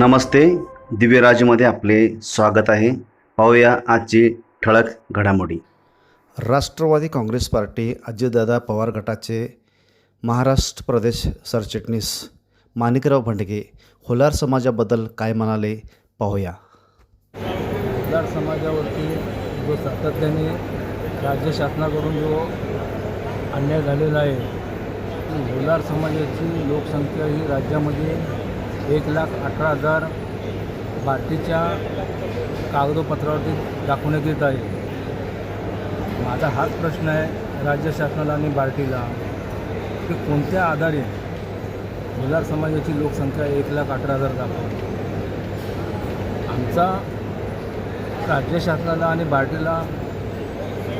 नमस्ते. दिव्यराजमध्ये आपले स्वागत आहे. पाहूया आजची ठळक घडामोडी. राष्ट्रवादी काँग्रेस पार्टी अजितदादा पवार गटाचे महाराष्ट्र प्रदेश सरचिटणीस माणिकराव भंडगे होलार समाजाबद्दल काय म्हणाले? पाहूया. हुलार समाजावरती जो सातत्याने राज्य शासनाकडून जो अन्याय झालेला आहे हुलार समाजाची लोकसंख्या ही राज्यामध्ये एक लाख अठरा हजार बार्टीच्या कागदोपत्रावरती दाखवण्यात येत आहे. माझा हाच प्रश्न आहे राज्य शासनाला आणि बार्टीला की कोणत्या आधारे हुलार समाजाची लोकसंख्या एक लाख अठरा हजार दाखवली आमचा राज्य शासनाला आणि बार्टीला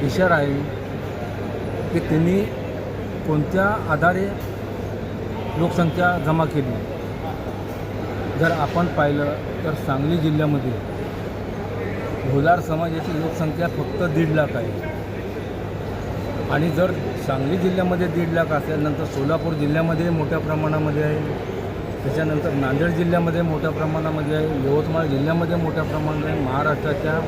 इशारा आहे की त्यांनी कोणत्या आधारे लोकसंख्या जमा केली? जर आपण पाहिलं तर सांगली जिल्ह्यामध्ये भोलार समाजाची लोकसंख्या फक्त दीड लाख आहे. आणि जर सांगली जिल्ह्यामध्ये दीड लाख असेल नंतर सोलापूर जिल्ह्यामध्ये मोठ्या प्रमाणामध्ये आहे. त्याच्यानंतर नांदेड जिल्ह्यामध्ये मोठ्या प्रमाणामध्ये आहे. यवतमाळ जिल्ह्यामध्ये मोठ्या प्रमाणात आहे. महाराष्ट्राच्या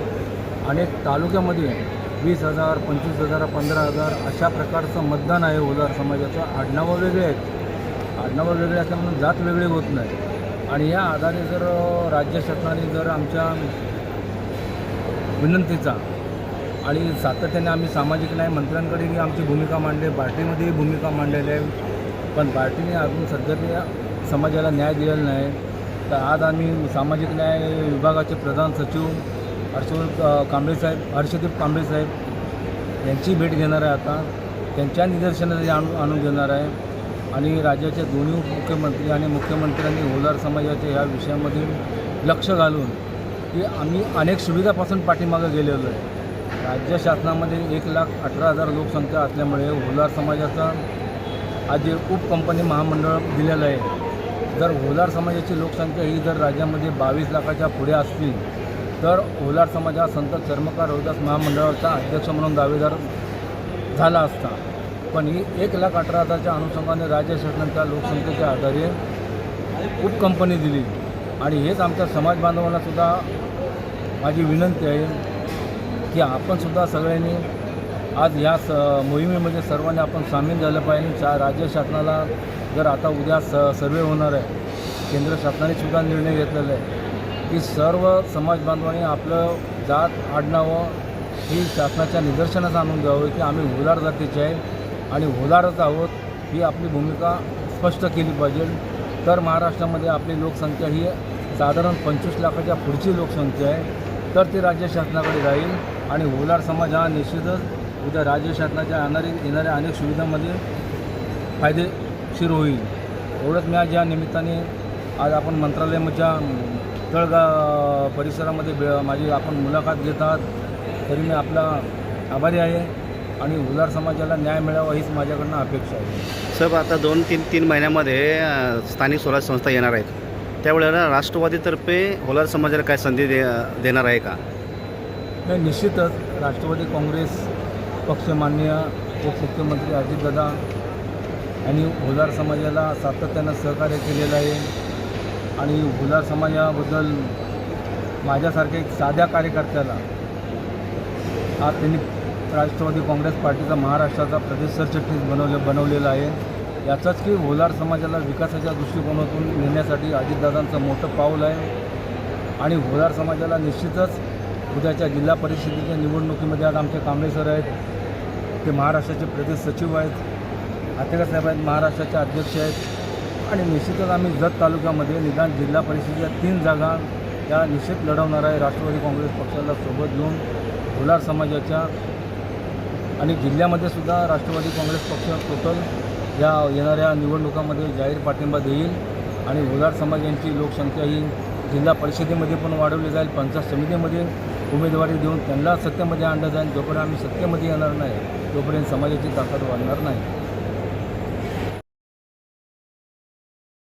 अनेक तालुक्यामध्ये वीस हजार पंचवीस हजार पंधरा हजार अशा प्रकारचं मतदान आहे. ओलार समाजाचं आडनावं वेगळे आहेत. आडनावं वेगळे असल्यामुळे जात वेगळे होत नाही. आणि या आधारे जर राज्य शासनाने जर आमच्या विनंतीचा आणि सातत्याने आम्ही सामाजिक न्याय मंत्र्यांकडेही आमची भूमिका मांडली आहे पार्टीमध्येही भूमिका मांडलेली आहे. पण पार्टीने अजून सध्या समाजाला न्याय दिलेला नाही. तर आज आम्ही सामाजिक न्याय विभागाचे प्रधान सचिव हर्षवर्ध कांबळे साहेब हर्षदीप कांबळे साहेब यांची भेट घेणार आहे आता. त्यांच्या निदर्शनाने आणून आणून घेणार आहे. आणि राज्याचे दोन्ही उपमुख्यमंत्री आणि मुख्यमंत्र्यांनी होलार समाजाच्या या विषयामध्ये लक्ष घालून की आम्ही अनेक सुविधापासून पाठीमागं गेलेलो आहे. राज्य शासनामध्ये एक लाख अठरा हजार लोकसंख्या असल्यामुळे होलार समाजाचा आज जे उपकंपनी महामंडळ दिलेलं आहे. जर होलार समाजाची लोकसंख्या ही जर राज्यामध्ये बावीस लाखाच्या पुढे असतील तर होलार समाज हा संत चर्मकार रोहिदास महामंडळाचा अध्यक्ष म्हणून दावेदार झाला असता. पण ही एक लाख अठरा हजारच्या अनुषंगाने राज्य शासनाच्या लोकसंख्येच्या आधारे खूप कंपनी दिली. आणि हेच आमच्या समाज बांधवांनासुद्धा माझी विनंती आहे की आपणसुद्धा सगळ्यांनी आज या स मोहिमेमध्ये सर्वांनी आपण सामील झालं पाहिजे. शा राज्य शासनाला जर आता उद्या स सर्वे होणार आहे केंद्र शासनाने सुद्धा निर्णय घेतलेला आहे की सर्व समाज बांधवांनी आपलं जात आडनावं ही शासनाच्या निदर्शनास आणून द्यावं की आम्ही उलार जातीचे आहे. आणि होलारच आहोत ही आपली भूमिका स्पष्ट केली पाहिजे. तर महाराष्ट्रामध्ये आपली लोकसंख्या ही साधारण पंचवीस लाखाच्या पुढची लोकसंख्या आहे. तर ती राज्य शासनाकडे राहील आणि होलार समाज हा निश्चितच उद्या राज्य शासनाच्या येणारी येणाऱ्या अनेक सुविधांमध्ये फायदेशीर होईल. एवढंच मी आज या निमित्ताने आज आपण मंत्रालयाच्या तळगा परिसरामध्ये माझी आपण मुलाखत घेत आहात. तरी मी आपला आभारी आहे. आणि हुलार समाजाला न्याय मिळावा हीच माझ्याकडनं अपेक्षा आहे. सर आता दोन तीन तीन महिन्यामध्ये अ, स्थानिक स्वराज्य संस्था येणार आहेत. त्यावेळेला राष्ट्रवादीतर्फे होलार समाजाला काय संधी दे देणार आहे का? नाही निश्चितच राष्ट्रवादी काँग्रेस पक्ष माननीय उपमुख्यमंत्री अजितदादा यांनी हुलार समाजाला सातत्यानं सहकार्य केलेलं आहे. आणि हुलार समाजाबद्दल माझ्यासारख्या एक साध्या कार्यकर्त्याला आज त्यांनी राष्ट्रवादी काँग्रेस पार्टीचा महाराष्ट्राचा प्रदेश सरचिटणीस बनवले बनवलेला आहे. याचाच की होलार समाजाला विकासाच्या दृष्टिकोनातून नेण्यासाठी अजितदादांचं मोठं पाऊल आहे. आणि होलार समाजाला निश्चितच उद्याच्या जिल्हा परिषदेच्या निवडणुकीमध्ये आज आमचे कांबळे सर आहेत. ते महाराष्ट्राचे प्रदेश सचिव आहेत. आतेकासाहेब आहेत महाराष्ट्राचे अध्यक्ष आहेत. आणि निश्चितच आम्ही जत तालुक्यामध्ये निदान जिल्हा परिषदेच्या तीन जागा या निश्चित लढवणार आहे. राष्ट्रवादी काँग्रेस पक्षाला सोबत घेऊन होलार समाजाच्या आणि जिल्ह्यामध्ये सुद्धा राष्ट्रवादी काँग्रेस पक्ष टोटल या येणाऱ्या निवडणुकामध्ये जाहीर पाठिंबा देईल. आणि उदार समाज यांची लोकसंख्या ही जिल्हा परिषदेमध्ये पण वाढवली जाईल. पंचायत समितीमध्ये उमेदवारी देऊन त्यांना सत्तेमध्ये आणलं जाईल. जोपर्यंत आम्ही सत्तेमध्ये येणार नाही तोपर्यंत समाजाची ताकद वाढणार नाही.